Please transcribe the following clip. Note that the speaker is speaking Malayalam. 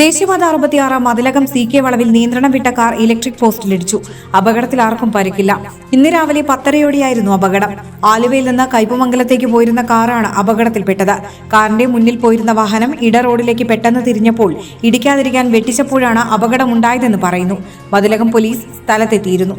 ദേശീയപാത അറുപത്തിയാറ് മതിലകം സി കെ വളവിൽ നിയന്ത്രണം വിട്ട കാർ ഇലക്ട്രിക് പോസ്റ്റിലിടിച്ചു അപകടത്തിൽ ആർക്കും പരിക്കില്ല. ഇന്ന് രാവിലെ പത്തരയോടെയായിരുന്നു അപകടം. ആലുവയിൽ നിന്ന് കൈപ്പുമംഗലത്തേക്ക് പോയിരുന്ന കാറാണ് അപകടത്തിൽപ്പെട്ടത്. കാറിന്റെ മുന്നിൽ പോയിരുന്ന വാഹനം ഇട റോഡിലേക്ക് പെട്ടെന്ന് തിരിഞ്ഞപ്പോൾ ഇടിക്കാതിരിക്കാൻ വെട്ടിച്ചപ്പോഴാണ് അപകടമുണ്ടായതെന്ന് പറയുന്നു. മതിലകം പോലീസ് സ്ഥലത്തെത്തിയിരുന്നു.